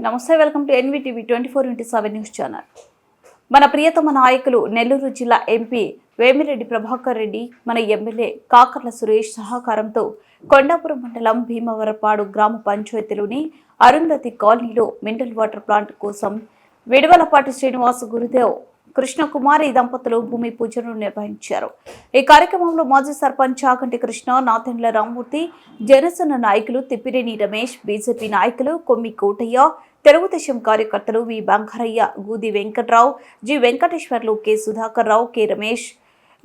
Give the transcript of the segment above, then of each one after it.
నమస్తే welcome to NVTV twenty four into seven news channel. మన ప్రియతమ నాయకులు నెల్లూరు జిల్లా ఎంపీ వేమిరెడ్డి ప్రభాకర్ రెడ్డి మన ఎమ్మెల్యే కాకర్ల సురేష్ సహకారంతో కొండాపురం మండలం భీమవరపాడు గ్రామ పంచాయతీలోని అరుంధతి కాలనీలో మినరల్ వాటర్ ప్లాంట్ కోసం విడవలపాటి శ్రీనివాస్ గురుదేవ్ కృష్ణకుమారి దంపతులు భూమి పూజను నిర్వహించారు. ఈ కార్యక్రమంలో మాజీ సర్పంచ్ చాగంటి కృష్ణ నాతెండ్ల రామ్మూర్తి జనసేన నాయకులు తిప్పిరేని రమేష్ బీజేపీ నాయకులు కొమ్మి కోటయ్య తెలుగుదేశం కార్యకర్తలు V Bangaraiah Gudi Venkatrao G Venkateswarlu K Sudhakar Rao K Ramesh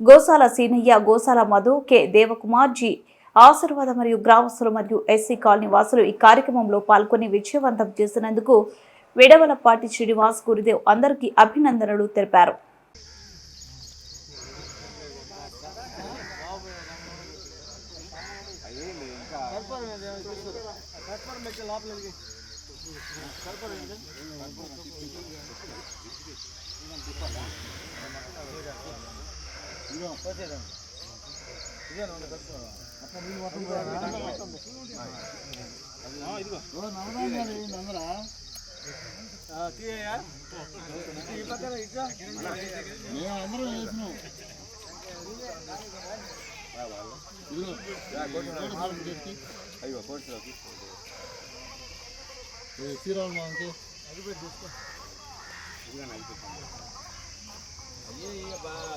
Gosala Seenaiah Gosala Madhu K Devakumar G Ashirvada మరియు గ్రామస్తులు మరియు ఎస్సీ కాలనీ వాసులు ఈ కార్యక్రమంలో పాల్గొని విజయవంతం చేసినందుకు వేడవలపాటి శ్రీనివాస్ గురుదేవ్ అందరికీ అభినందనలు తెలిపారు. ఇదిగో. మేమందరం వేసినాం అయ్యో కోర్సులో శ్రీరామ్ మాకు అయ్యే బాగా